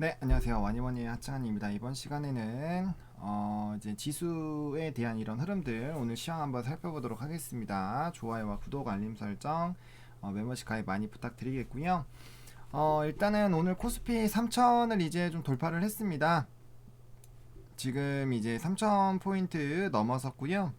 네, 안녕하세요. 와니머니의 하창한입니다. 이번 시간에는 어, 이제 지수에 대한 이런 흐름들 오늘 시황 한번 살펴보도록 하겠습니다. 좋아요와 구독, 알림 설정, 어, 멤버십 가입 많이 부탁드리겠고요. 어, 일단은 오늘 코스피 3000을 이제 좀 돌파를 했습니다. 지금 이제 3000 포인트 넘어섰고요.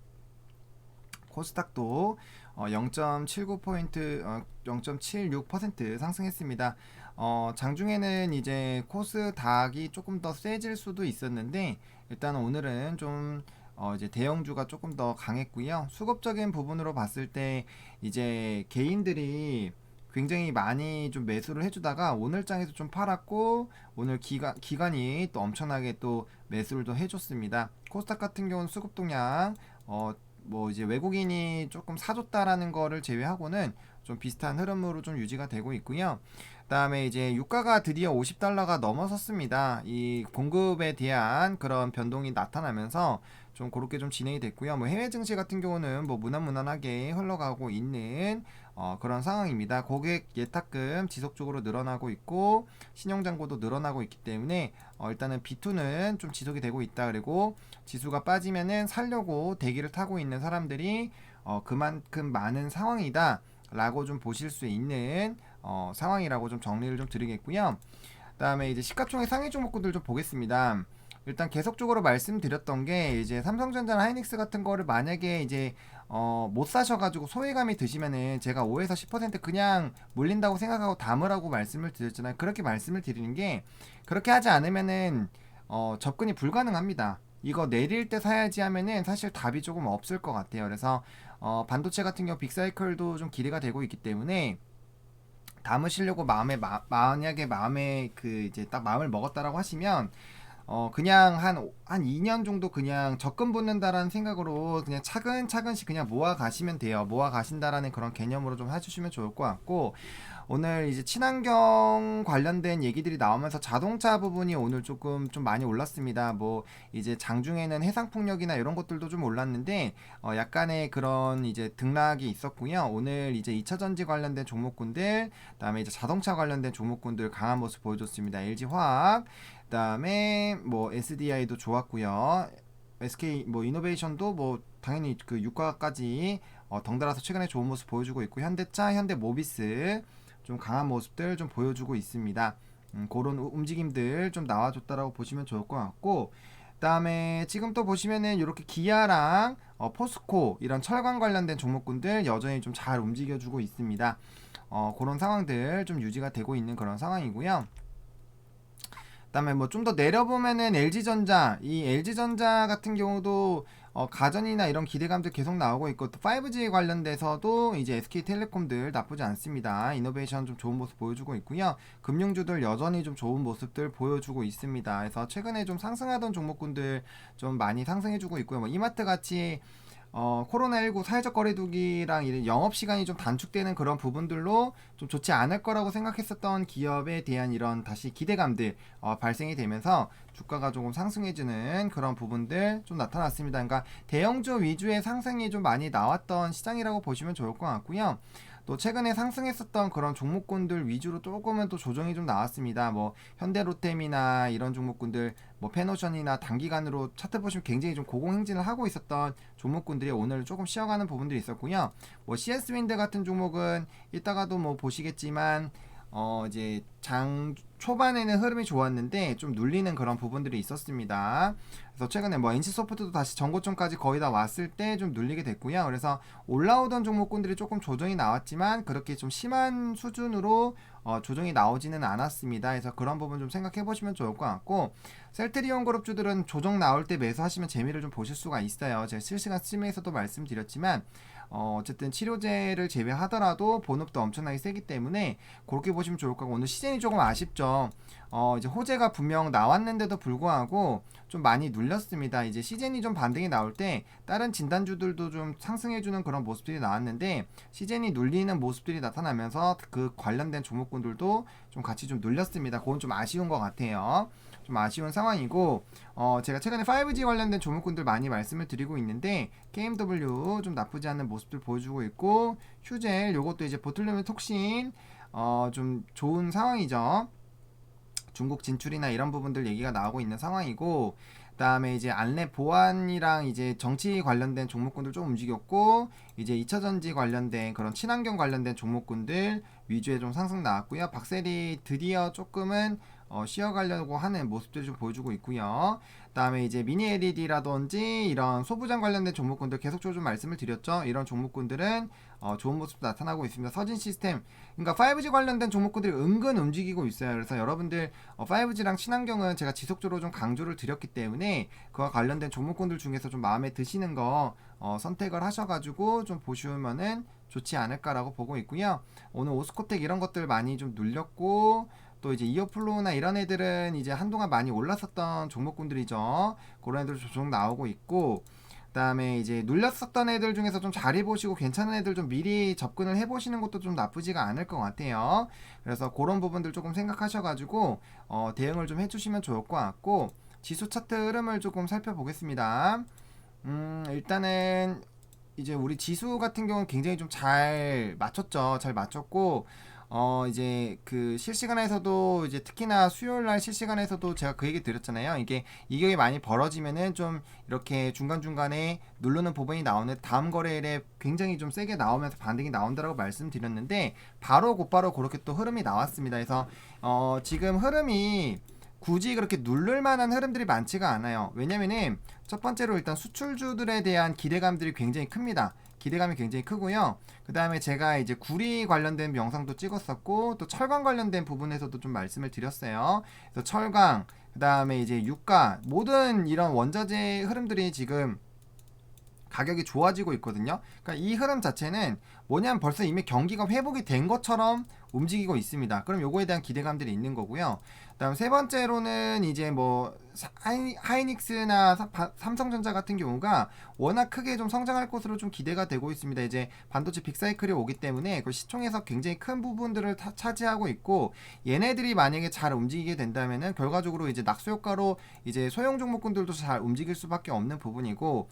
코스닥도 어, 0.79포인트, 어, 0.76% 상승했습니다. 어, 장중에는 이제 코스 닥이 조금 더 세질 수도 있었는데 일단 오늘은 좀 어, 이제 대형주가 조금 더 강했고요. 수급적인 부분으로 봤을 때 이제 개인들이 굉장히 많이 좀 매수를 해주다가 오늘 장에서 좀 팔았고 오늘 기간 기간이 또 엄청나게 또 매수를 또 해줬습니다. 코스닥 같은 경우는 수급 동향 어, 뭐 이제 외국인이 조금 사줬다라는 거를 제외하고는 좀 비슷한 흐름으로 좀 유지가 되고 있고요. 그다음에 이제 유가가 드디어 50달러가 넘어섰습니다. 이 공급에 대한 그런 변동이 나타나면서 좀 그렇게 좀 진행이 됐고요. 뭐 해외 증시 같은 경우는 뭐 무난무난하게 흘러가고 있는 어, 그런 상황입니다. 고객 예탁금 지속적으로 늘어나고 있고 신용 잔고도 늘어나고 있기 때문에 어, 일단은 B2는 좀 지속이 되고 있다. 그리고 지수가 빠지면은 살려고 대기를 타고 있는 사람들이 어, 그만큼 많은 상황이다. 라고 좀 보실 수 있는 어, 상황이라고 좀 정리를 좀 드리겠고요. 그다음에 이제 시가총액 상위 종목군들 좀 보겠습니다. 일단 계속적으로 말씀드렸던 게 이제 삼성전자나 하이닉스 같은 거를 만약에 이제 어, 못 사셔가지고 소외감이 드시면은 제가 5에서 10% 그냥 물린다고 생각하고 담으라고 말씀을 드렸잖아요. 그렇게 말씀을 드리는 게 그렇게 하지 않으면은 어, 접근이 불가능합니다. 이거 내릴 때 사야지 하면은 사실 답이 조금 없을 것 같아요. 그래서 어, 반도체 같은 경우 빅사이클도 좀 기대가 되고 있기 때문에 담으시려고 마음에 마, 만약에 마음에 그 이제 딱 마음을 먹었다라고 하시면 어 그냥 한한 2년 정도 그냥 적금 붙는다라는 생각으로 그냥 차근차근씩 그냥 모아 가시면 돼요. 모아 가신다라는 그런 개념으로 좀 해주시면 좋을 것 같고 오늘 이제 친환경 관련된 얘기들이 나오면서 자동차 부분이 오늘 조금 좀 많이 올랐습니다. 뭐 이제 장중에는 해상 풍력이나 이런 것들도 좀 올랐는데 어 약간의 그런 이제 등락이 있었고요. 오늘 이제 2차 전지 관련된 종목군들, 그다음에 이제 자동차 관련된 종목군들 강한 모습 보여줬습니다. LG 화학 그다음에 뭐 SDI도 좋았고요. SK 뭐 이노베이션도 뭐 당연히 그 유가까지 어, 덩달아서 최근에 좋은 모습 보여주고 있고 현대차, 현대모비스 좀 강한 모습들 좀 보여주고 있습니다. 음, 그런 우- 움직임들 좀 나와줬다라고 보시면 좋을 것 같고 그다음에 지금 또 보시면은 이렇게 기아랑 어, 포스코 이런 철강 관련된 종목군들 여전히 좀 잘 움직여주고 있습니다. 어, 그런 상황들 좀 유지가 되고 있는 그런 상황이고요. 그다음에 뭐 좀 더 내려보면은 LG전자 이 LG전자 같은 경우도 어, 가전이나 이런 기대감들 계속 나오고 있고 또 5G 관련돼서도 이제 SK텔레콤들 나쁘지 않습니다. 이노베이션 좀 좋은 모습 보여주고 있고요. 금융주들 여전히 좀 좋은 모습들 보여주고 있습니다. 그래서 최근에 좀 상승하던 종목군들 좀 많이 상승해주고 있고요. 뭐 이마트 같이 어, 코로나19 사회적 거리두기랑 이런 영업 시간이 좀 단축되는 그런 부분들로 좀 좋지 않을 거라고 생각했었던 기업에 대한 이런 다시 기대감들 어, 발생이 되면서 주가가 조금 상승해지는 그런 부분들 좀 나타났습니다. 그러니까 대형주 위주의 상승이 좀 많이 나왔던 시장이라고 보시면 좋을 것 같고요. 또 최근에 상승했었던 그런 종목군들 위주로 조금은 또 조정이 좀 나왔습니다. 뭐 현대로템이나 이런 종목군들, 뭐 페노션이나 단기간으로 차트 보시면 굉장히 좀 고공행진을 하고 있었던 종목군들이 오늘 조금 쉬어가는 부분들이 있었고요. 뭐 CS 윈드 같은 종목은 이따가도 뭐 보시겠지만 어 이제 장 초반에는 흐름이 좋았는데 좀 눌리는 그런 부분들이 있었습니다. 그래서 최근에 뭐 NC소프트도 다시 전고점까지 거의 다 왔을 때 좀 눌리게 됐고요. 그래서 올라오던 종목군들이 조금 조정이 나왔지만 그렇게 좀 심한 수준으로 어, 조정이 나오지는 않았습니다. 그래서 그런 부분 좀 생각해 보시면 좋을 것 같고 셀트리온 그룹주들은 조정 나올 때 매수하시면 재미를 좀 보실 수가 있어요. 제가 실시간 스트림에서도 말씀드렸지만 어, 어쨌든 치료제를 제외하더라도 본업도 엄청나게 세기 때문에 그렇게 보시면 좋을 거고 오늘 시즌이 조금 아쉽죠. 어, 이제 호재가 분명 나왔는데도 불구하고 좀 많이 눌렸습니다. 이제 시즌이 좀 반등이 나올 때 다른 진단주들도 좀 상승해주는 그런 모습들이 나왔는데 시즌이 눌리는 모습들이 나타나면서 그 관련된 종목군들도 좀 같이 좀 눌렸습니다. 그건 좀 아쉬운 것 같아요. 좀 아쉬운 상황이고 어 제가 최근에 5G 관련된 종목군들 많이 말씀을 드리고 있는데 KMW 좀 나쁘지 않은 모습들 보여주고 있고 휴젤 요것도 이제 보틀리움 톡신 어 좀 좋은 상황이죠. 중국 진출이나 이런 부분들 얘기가 나오고 있는 상황이고 그다음에 이제 안내 보안이랑 이제 정치 관련된 종목군들 좀 움직였고 이제 2차 전지 관련된 그런 친환경 관련된 종목군들 위주의 좀 상승 나왔고요. 박셀이 드디어 조금은 어, 쉬어가려고 하는 모습들 좀 보여주고 있고요. 그다음에 이제 미니 LED라든지 이런 소부장 관련된 종목군들 계속적으로 좀 말씀을 드렸죠. 이런 종목군들은 어, 좋은 모습 나타나고 있습니다. 서진 시스템, 그러니까 5G 관련된 종목군들이 은근 움직이고 있어요. 그래서 여러분들 어, 5G랑 친환경은 제가 지속적으로 좀 강조를 드렸기 때문에 그와 관련된 종목군들 중에서 좀 마음에 드시는 거 어, 선택을 하셔가지고 좀 보시면은 좋지 않을까라고 보고 있고요. 오늘 오스코텍 이런 것들 많이 좀 눌렸고 또 이제 이어플로우나 이런 애들은 이제 한동안 많이 올랐었던 종목군들이죠. 그런 애들 조금 나오고 있고 그다음에 이제 눌렸었던 애들 중에서 좀잘 해보시고 괜찮은 애들 좀 미리 접근을 해보시는 것도 좀 나쁘지가 않을 것 같아요. 그래서 그런 부분들 조금 생각하셔가지고 어, 대응을 좀 해주시면 좋을 것 같고 지수 차트 흐름을 조금 살펴보겠습니다. 음, 일단은 이제 우리 지수 같은 경우는 굉장히 좀 잘 맞췄죠. 잘 맞췄고 어 이제 그 실시간에서도 이제 특히나 수요일 날 실시간에서도 제가 그 얘기 드렸잖아요. 이게 이격이 많이 벌어지면은 좀 이렇게 중간중간에 누르는 부분이 나오는 다음 거래일에 굉장히 좀 세게 나오면서 반등이 나온다라고 말씀드렸는데 바로 곧바로 그렇게 또 흐름이 나왔습니다. 그래서 어 지금 흐름이 굳이 그렇게 누를 만한 흐름들이 많지가 않아요. 왜냐면은 첫 번째로 일단 수출주들에 대한 기대감들이 굉장히 큽니다. 기대감이 굉장히 크고요. 그 다음에 제가 이제 구리 관련된 영상도 찍었었고 또 철강 관련된 부분에서도 좀 말씀을 드렸어요. 그래서 철강, 그 다음에 이제 유가 모든 이런 원자재 흐름들이 지금 가격이 좋아지고 있거든요. 그러니까 이 흐름 자체는 뭐냐면 벌써 이미 경기가 회복이 된 것처럼 움직이고 있습니다. 그럼 요거에 대한 기대감들이 있는 거고요. 그다음 세 번째로는 이제 뭐 하이, 바, 삼성전자 같은 경우가 워낙 크게 좀 성장할 것으로 좀 기대가 되고 있습니다. 이제 반도체 빅사이클이 오기 때문에 그 시총에서 굉장히 큰 부분들을 타, 차지하고 있고 얘네들이 만약에 잘 움직이게 된다면은 결과적으로 이제 낙수 효과로 이제 소형 종목군들도 잘 움직일 수밖에 없는 부분이고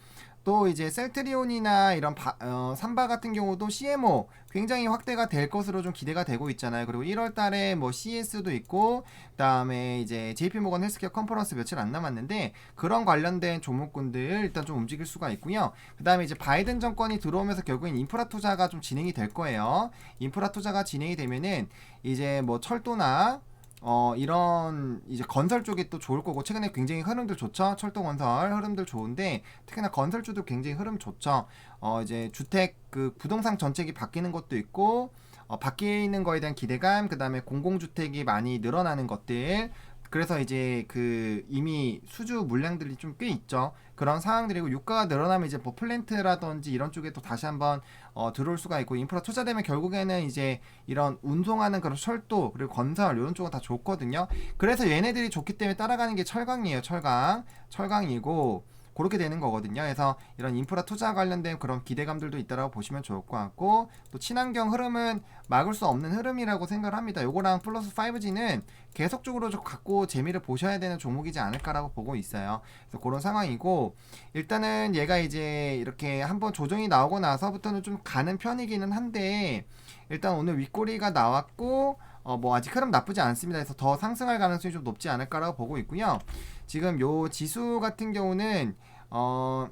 또 이제 셀트리온이나 이런 바, 어, 삼바 같은 경우도 CMO 굉장히 확대가 될 것으로 좀 기대가 되고 있잖아요. 그리고 1월 달에 뭐 CS도 있고 그다음에 이제 JP 모건 헬스케어 컨퍼런스 며칠 안 남았는데 그런 관련된 종목군들 일단 좀 움직일 수가 있고요. 그다음에 이제 바이든 정권이 들어오면서 결국엔 인프라 투자가 좀 진행이 될 거예요. 인프라 투자가 진행이 되면은 이제 뭐 철도나 어 이런 이제 건설 쪽이 또 좋을 거고 최근에 굉장히 흐름들 좋죠? 철도 건설 흐름들 좋은데 특히나 건설주도 굉장히 흐름 좋죠? 어 이제 주택 그 부동산 정책이 바뀌는 것도 있고 어 바뀌는 거에 대한 기대감 그 다음에 공공주택이 많이 늘어나는 것들 그래서 이제 그 이미 수주 물량들이 좀 꽤 있죠. 그런 상황들이고 유가가 늘어나면 이제 뭐 플랜트라든지 이런 쪽에 또 다시 한번 어, 들어올 수가 있고 인프라 투자되면 결국에는 이제 이런 운송하는 그런 철도 그리고 건설 이런 쪽은 다 좋거든요. 그래서 얘네들이 좋기 때문에 따라가는 게 철강이에요. 철강 철강이고 그렇게 되는 거거든요. 그래서 이런 인프라 투자 관련된 그런 기대감들도 있다라고 보시면 좋을 것 같고 또 친환경 흐름은 막을 수 없는 흐름이라고 생각을 합니다. 요거랑 플러스 5G는 계속적으로 좀 갖고 재미를 보셔야 되는 종목이지 않을까라고 보고 있어요. 그래서 그런 상황이고 일단은 얘가 이제 이렇게 한번 조정이 나오고 나서부터는 좀 가는 편이기는 한데 일단 오늘 윗꼬리가 나왔고 어 뭐 아직 흐름 나쁘지 않습니다. 그래서 더 상승할 가능성이 좀 높지 않을까라고 보고 있고요. 지금 요 지수 같은 경우는 어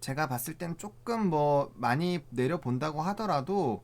제가 봤을 땐 조금 뭐 많이 내려본다고 하더라도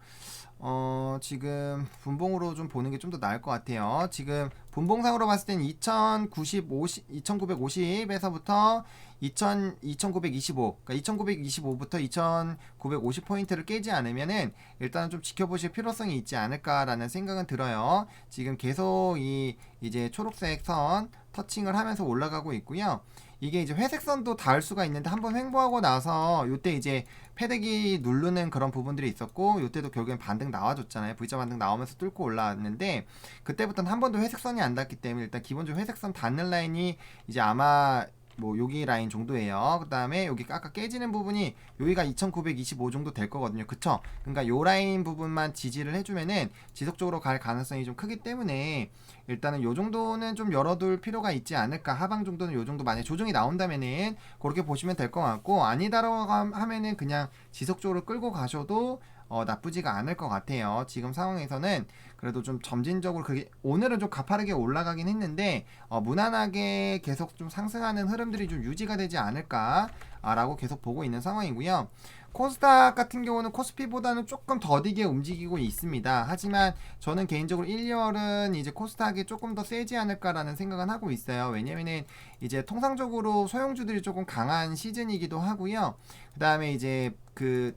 어 지금 분봉으로 좀 보는 게 좀 더 나을 것 같아요. 지금 분봉상으로 봤을 땐 2950, 2950에서부터 2000, 2925, 그러니까 2925부터 2950 포인트를 깨지 않으면은 일단은 좀 지켜보실 필요성이 있지 않을까라는 생각은 들어요. 지금 계속 이 이제 초록색 선 터칭을 하면서 올라가고 있고요. 이게 이제 회색선도 닿을 수가 있는데 한번 횡보하고 나서 요때 이제 패대기 누르는 그런 부분들이 있었고 요때도 결국엔 반등 나와줬잖아요. V자 반등 나오면서 뚫고 올라왔는데 그때부터는 한 번도 회색선이 안 닿기 때문에 일단 기본적으로 회색선 닿는 라인이 이제 아마 뭐 여기 라인 정도예요. 그 다음에 여기 아까 깨지는 부분이 여기가 2925 정도 될 거거든요. 그쵸? 그러니까 요 라인 부분만 지지를 해주면은 지속적으로 갈 가능성이 좀 크기 때문에 일단은 요 정도는 좀 열어둘 필요가 있지 않을까. 하방 정도는 요 정도 만약 조정이 나온다면은 그렇게 보시면 될 것 같고 아니다라고 하면은 그냥 지속적으로 끌고 가셔도 어, 나쁘지가 않을 것 같아요. 지금 상황에서는 그래도 좀 점진적으로 그게 오늘은 좀 가파르게 올라가긴 했는데 어, 무난하게 계속 좀 상승하는 흐름들이 좀 유지가 되지 않을까라고 계속 보고 있는 상황이고요. 코스닥 같은 경우는 코스피보다는 조금 더디게 움직이고 있습니다. 하지만 저는 개인적으로 1, 2월은 이제 코스닥이 조금 더 세지 않을까라는 생각은 하고 있어요. 왜냐면은 이제 통상적으로 소형주들이 조금 강한 시즌이기도 하고요. 그 다음에 이제 그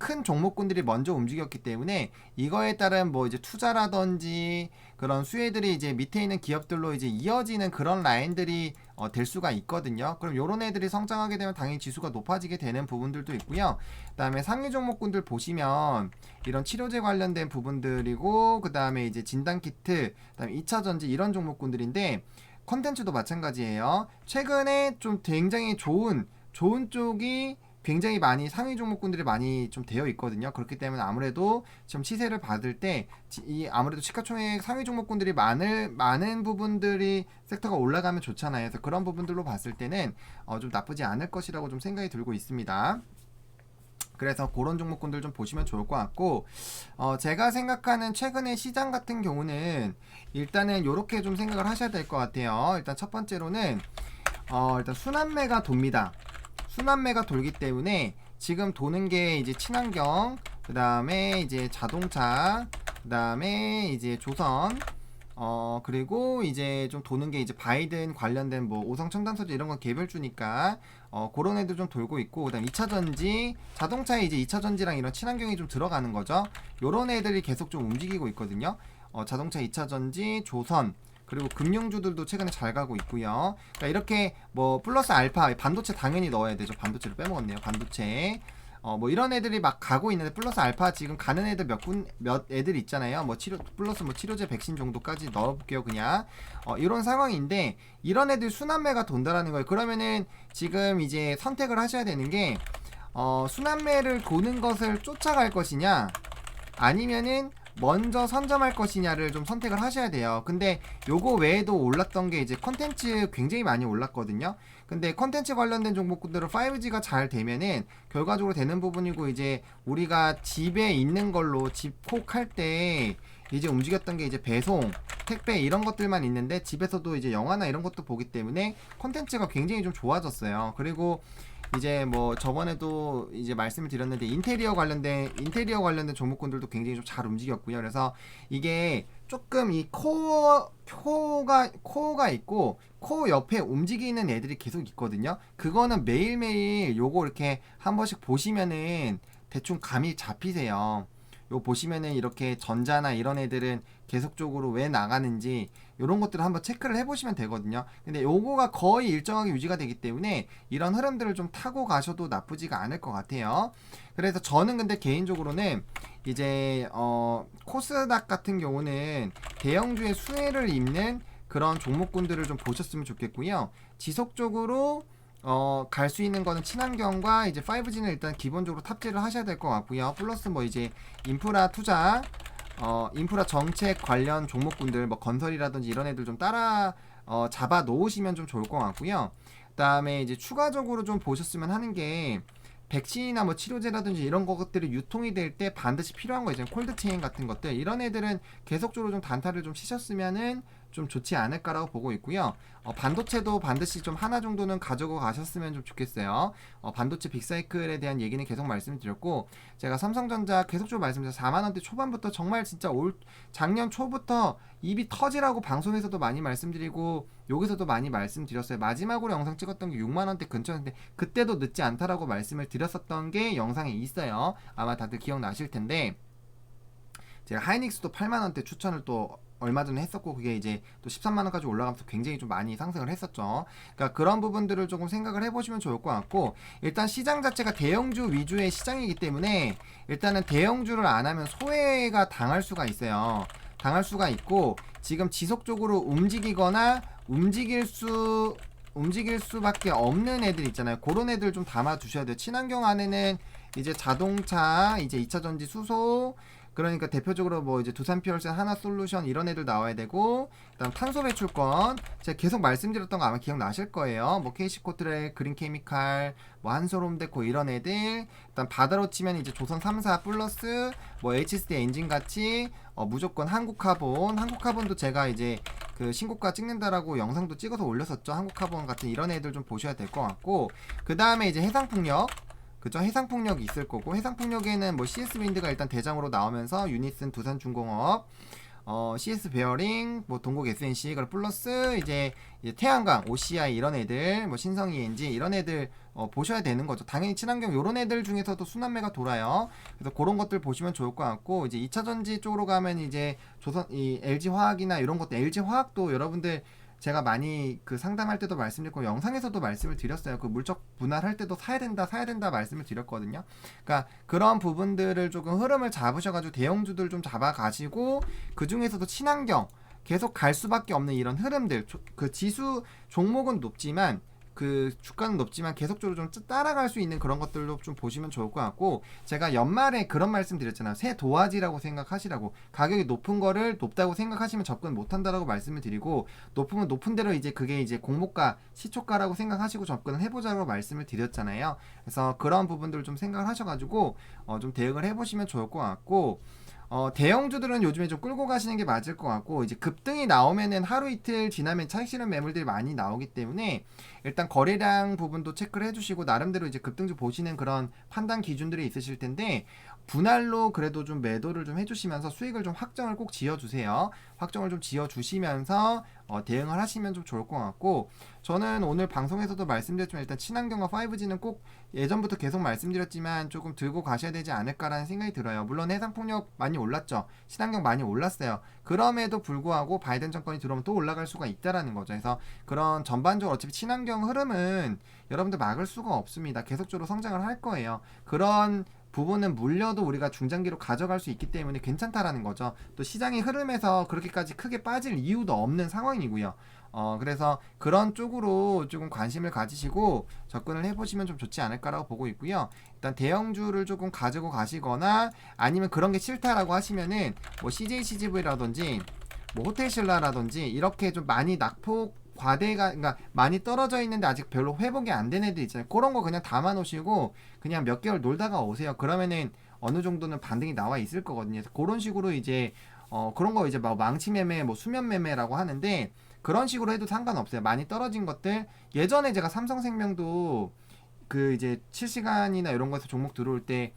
큰 종목군들이 먼저 움직였기 때문에 이거에 따른 뭐 이제 투자라든지 그런 수혜들이 이제 밑에 있는 기업들로 이제 이어지는 그런 라인들이 어, 될 수가 있거든요. 그럼 요런 애들이 성장하게 되면 당연히 지수가 높아지게 되는 부분들도 있고요. 그다음에 상위 종목군들 보시면 이런 치료제 관련된 부분들이고 그다음에 이제 진단 키트, 그다음에 2차 전지 이런 종목군들인데 컨텐츠도 마찬가지예요. 최근에 좀 굉장히 좋은 좋은 쪽이 굉장히 많이 상위 종목군들이 많이 좀 되어 있거든요. 그렇기 때문에 아무래도 지금 시세를 받을 때 이 아무래도 시가총액 상위 종목군들이 많을 많은 부분들이 섹터가 올라가면 좋잖아요. 그래서 그런 부분들로 봤을 때는 어, 좀 나쁘지 않을 것이라고 좀 생각이 들고 있습니다. 그래서 그런 종목군들 좀 보시면 좋을 것 같고 어, 제가 생각하는 최근의 시장 같은 경우는 일단은 이렇게 좀 생각을 하셔야 될 것 같아요. 일단 첫 번째로는 어, 일단 순환매가 돕니다. 순환매가 돌기 때문에 지금 도는 게 이제 친환경, 그 다음에 이제 자동차, 그 다음에 이제 조선, 어 그리고 이제 좀 도는 게 이제 바이든 관련된 뭐 오성 첨단 소재 이런 건 개별주니까 어 그런 애들 좀 돌고 있고 그 다음 2차 전지 자동차에 이제 2차 전지랑 이런 친환경이 좀 들어가는 거죠. 요런 애들이 계속 좀 움직이고 있거든요. 어 자동차 2차 전지 조선 그리고 금융주들도 최근에 잘 가고 있고요. 그러니까 이렇게 뭐 플러스 알파 반도체 당연히 넣어야 되죠. 반도체를 빼먹었네요. 반도체. 어 뭐 이런 애들이 막 가고 있는데 플러스 알파 지금 가는 애들 몇 군 몇 애들 있잖아요. 뭐 치료 플러스 뭐 치료제 백신 정도까지 넣어볼게요. 그냥 어 이런 상황인데 이런 애들 순환매가 돈다라는 거예요. 그러면은 지금 이제 선택을 하셔야 되는 게 어, 순환매를 도는 것을 쫓아갈 것이냐 아니면은 먼저 선점할 것이냐를 좀 선택을 하셔야 돼요. 근데 요거 외에도 올랐던 게 이제 컨텐츠 굉장히 많이 올랐거든요. 근데 컨텐츠 관련된 종목들은 5G가 잘 되면은 결과적으로 되는 부분이고 이제 우리가 집에 있는 걸로 집콕할 때 이제 움직였던 게 이제 배송, 택배 이런 것들만 있는데 집에서도 이제 영화나 이런 것도 보기 때문에 컨텐츠가 굉장히 좀 좋아졌어요. 그리고 이제 뭐 저번에도 이제 말씀을 드렸는데 인테리어 관련된 인테리어 관련된 종목군들도 굉장히 좀 잘 움직였고요. 그래서 이게 조금 이 코어 코가 코어가 있고 코 옆에 움직이는 애들이 계속 있거든요. 그거는 매일매일 요거 이렇게 한 번씩 보시면은 대충 감이 잡히세요. 요 보시면은 이렇게 전자나 이런 애들은 계속적으로 왜 나가는지 이런 것들을 한번 체크를 해보시면 되거든요. 근데 요거가 거의 일정하게 유지가 되기 때문에 이런 흐름들을 좀 타고 가셔도 나쁘지가 않을 것 같아요. 그래서 저는 근데 개인적으로는 이제 어 코스닥 같은 경우는 대형주의 수혜를 입는 그런 종목군들을 좀 보셨으면 좋겠고요. 지속적으로 어, 갈 수 있는 거는 친환경과 이제 5G는 일단 기본적으로 탑재를 하셔야 될 것 같고요. 플러스 뭐 이제 인프라 투자, 어, 인프라 정책 관련 종목군들, 뭐 건설이라든지 이런 애들 좀 따라 어, 잡아 놓으시면 좀 좋을 것 같고요. 그다음에 이제 추가적으로 좀 보셨으면 하는 게 백신이나 뭐 치료제라든지 이런 것들이 유통이 될 때 반드시 필요한 거 이제 콜드 체인 같은 것들 이런 애들은 계속적으로 좀 단타를 좀 치셨으면은 좀 좋지 않을까라고 보고 있고요. 어, 반도체도 반드시 좀 하나 정도는 가지고 가셨으면 좀 좋겠어요. 어, 반도체 빅사이클에 대한 얘기는 계속 말씀드렸고 제가 삼성전자 계속적으로 말씀드려 4만 원대 초반부터 정말 진짜 올 작년 초부터 입이 터지라고 방송에서도 많이 말씀드리고 여기서도 많이 말씀드렸어요. 마지막으로 영상 찍었던 게 6만 원대 근처인데 그때도 늦지 않다라고 말씀을 드렸었던 게 영상에 있어요. 아마 다들 기억나실 텐데 제가 하이닉스도 8만 원대 추천을 또 얼마 전에 했었고 그게 이제 또 13만 원까지 올라가면서 굉장히 좀 많이 상승을 했었죠. 그러니까 그런 부분들을 조금 생각을 해보시면 좋을 것 같고 일단 시장 자체가 대형주 위주의 시장이기 때문에 일단은 대형주를 안 하면 소외가 당할 수가 있어요. 당할 수가 있고 지금 지속적으로 움직이거나 움직일 수 움직일 수밖에 없는 애들 있잖아요. 그런 애들 좀 담아 두셔야 돼요. 친환경 안에는 이제 자동차, 이제 2차 전지 수소, 그 그러니까 대표적으로 뭐 이제 두산피얼스 하나 솔루션 이런 애들 나와야 되고 그다음 탄소 배출권. 제가 계속 말씀드렸던 거 아마 기억나실 거예요. 뭐 KC코트레, 그린 케미칼, 뭐 한솔홈데코 이런 애들. 일단 바다로 치면 이제 조선 3사 플러스 뭐 HSD 엔진 같이 어, 무조건 한국 카본. 한국 카본도 제가 이제 그 신고가 찍는다라고 영상도 찍어서 올렸었죠. 한국 카본 같은 이런 애들 좀 보셔야 될 것 같고. 그 다음에 이제 해상풍력 그죠 해상풍력이 있을 거고 해상풍력에는 뭐 CS 윈드가 일단 대장으로 나오면서 유니슨 두산중공업 어, CS 베어링, 뭐 동국 SNC, 그리고 플러스 이제, 이제 태양광, OCI 이런 애들, 뭐 신성 ENG 이런 애들 어, 보셔야 되는 거죠. 당연히 친환경 요런 애들 중에서도 순환매가 돌아요. 그래서 그런 것들 보시면 좋을 것 같고 이제 2차 전지 쪽으로 가면 이제 조선 이 LG 화학이나 이런 것도 LG 화학도 여러분들 제가 많이 그 상담할 때도 말씀드렸고 영상에서도 말씀을 드렸어요. 그 물적 분할할 때도 사야 된다, 사야 된다 말씀을 드렸거든요. 그러니까 그런 부분들을 조금 흐름을 잡으셔가지고 대형주들 좀 잡아가시고 그 중에서도 친환경 계속 갈 수밖에 없는 이런 흐름들 그 지수 종목은 높지만 그 주가는 높지만 계속적으로 좀 따라갈 수 있는 그런 것들도 좀 보시면 좋을 것 같고 제가 연말에 그런 말씀 드렸잖아요. 새 도화지라고 생각하시라고 가격이 높은 거를 높다고 생각하시면 접근 못 한다라고 말씀을 드리고 높으면 높은 대로 이제 그게 이제 공모가 시초가라고 생각하시고 접근을 해보자고 말씀을 드렸잖아요. 그래서 그런 부분들을 좀 생각을 하셔가지고 어, 좀 대응을 해보시면 좋을 것 같고 어, 대형주들은 요즘에 좀 끌고 가시는 게 맞을 것 같고 이제 급등이 나오면은 하루 이틀 지나면 차익 실현 매물들이 많이 나오기 때문에 일단 거래량 부분도 체크를 해주시고 나름대로 이제 급등주 보시는 그런 판단 기준들이 있으실 텐데 분할로 그래도 좀 매도를 좀 해주시면서 수익을 좀 확정을 꼭 지어주세요. 확정을 좀 지어주시면서 어, 대응을 하시면 좀 좋을 것 같고 저는 오늘 방송에서도 말씀드렸지만 일단 친환경과 5G는 꼭 예전부터 계속 말씀드렸지만 조금 들고 가셔야 되지 않을까라는 생각이 들어요. 물론 해상폭력 많이 올랐죠. 친환경 많이 올랐어요. 그럼에도 불구하고 바이든 정권이 들어오면 또 올라갈 수가 있다라는 거죠. 그래서 그런 전반적으로 어차피 친환경 흐름은 여러분들 막을 수가 없습니다. 계속적으로 성장을 할 거예요. 그런 부분은 물려도 우리가 중장기로 가져갈 수 있기 때문에 괜찮다라는 거죠. 또 시장의 흐름에서 그렇게까지 크게 빠질 이유도 없는 상황이고요. 어, 그래서 그런 쪽으로 조금 관심을 가지시고 접근을 해보시면 좀 좋지 않을까라고 보고 있고요. 일단 대형주를 조금 가지고 가시거나 아니면 그런 게 싫다라고 하시면은 뭐 CJ CGV라든지 뭐 호텔신라라든지 이렇게 좀 많이 낙폭 과대가 그러니까 많이 떨어져 있는데 아직 별로 회복이 안 된 애들 있잖아요. 그런 거 그냥 담아 놓으시고 그냥 몇 개월 놀다가 오세요. 그러면은 어느 정도는 반등이 나와 있을 거거든요. 그런 식으로 이제 어 그런 거 이제 막 망치 매매 뭐 수면 매매라고 하는데 그런 식으로 해도 상관없어요. 많이 떨어진 것들 예전에 제가 삼성생명도 그 이제 7시간이나 이런 거에서 종목 들어올 때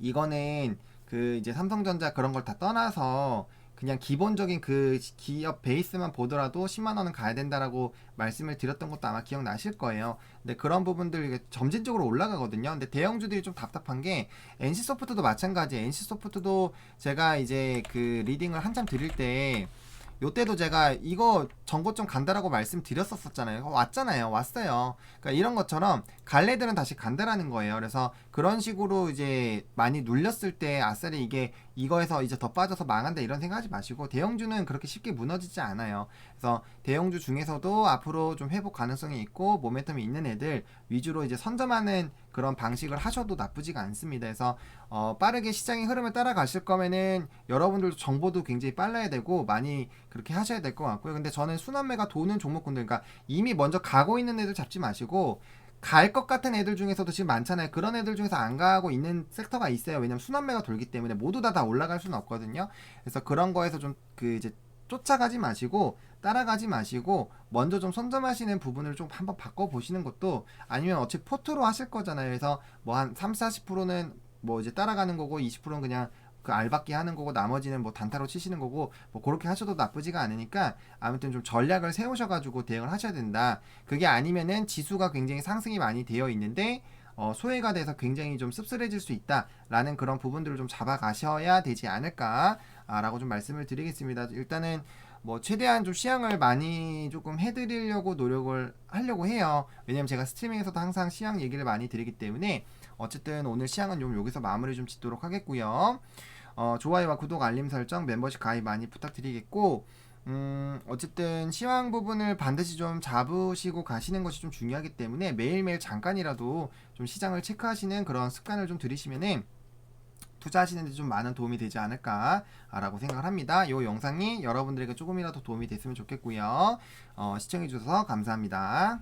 이거는 그 이제 삼성전자 그런 걸 다 떠나서 그냥 기본적인 그 기업 베이스만 보더라도 10만 원은 가야 된다라고 말씀을 드렸던 것도 아마 기억나실 거예요. 근데 그런 부분들 점진적으로 올라가거든요. 근데 대형주들이 좀 답답한 게 NC 소프트도 마찬가지. NC 소프트도 제가 이제 그 리딩을 한참 드릴 때 요때도 제가 이거 전고점 간다라고 말씀드렸었잖아요. 왔잖아요. 왔어요. 그러니까 이런 것처럼 갈래들은 다시 간다라는 거예요. 그래서 그런 식으로 이제 많이 눌렸을 때 아싸리 이게 이거에서 이제 더 빠져서 망한다 이런 생각하지 마시고 대형주는 그렇게 쉽게 무너지지 않아요. 그래서 대형주 중에서도 앞으로 좀 회복 가능성이 있고 모멘텀이 있는 애들 위주로 이제 선점하는 그런 방식을 하셔도 나쁘지가 않습니다. 그래서 어, 빠르게 시장의 흐름을 따라가실 거면은 여러분들도 정보도 굉장히 빨라야 되고 많이 그렇게 하셔야 될 것 같고요. 근데 저는 순환매가 도는 종목군들, 그러니까 이미 먼저 가고 있는 애들 잡지 마시고 갈것 같은 애들 중에서도 지금 많잖아요. 그런 애들 중에서 안 가고 있는 섹터가 있어요. 왜냐면 순환매가 돌기 때문에 모두 다 다 올라갈 수는 없거든요. 그래서 그런 거에서 좀 그 이제 쫓아가지 마시고 따라가지 마시고 먼저 좀 선점하시는 부분을 좀 한번 바꿔 보시는 것도 아니면 어차피 포트로 하실 거잖아요. 그래서 뭐 한 3, 40%는 뭐 이제 따라가는 거고 20%는 그냥 그 알받기 하는 거고 나머지는 뭐 단타로 치시는 거고 뭐 그렇게 하셔도 나쁘지가 않으니까 아무튼 좀 전략을 세우셔 가지고 대응을 하셔야 된다. 그게 아니면은 지수가 굉장히 상승이 많이 되어 있는데 어, 소외가 돼서 굉장히 좀 씁쓸해질 수 있다라는 그런 부분들을 좀 잡아가셔야 되지 않을까 라고 좀 말씀을 드리겠습니다. 일단은 뭐 최대한 좀 시향을 많이 조금 해드리려고 노력을 하려고 해요. 왜냐면 제가 스트리밍에서도 항상 시향 얘기를 많이 드리기 때문에 어쨌든 오늘 시향은 좀 여기서 마무리 좀 짓도록 하겠고요. 어, 좋아요와 구독, 알림 설정, 멤버십 가입 많이 부탁드리겠고 음, 어쨌든 시황 부분을 반드시 좀 잡으시고 가시는 것이 좀 중요하기 때문에 매일매일 잠깐이라도 좀 시장을 체크하시는 그런 습관을 좀 들이시면은 투자하시는데 좀 많은 도움이 되지 않을까라고 생각을 합니다. 이 영상이 여러분들에게 조금이라도 도움이 됐으면 좋겠고요. 어, 시청해주셔서 감사합니다.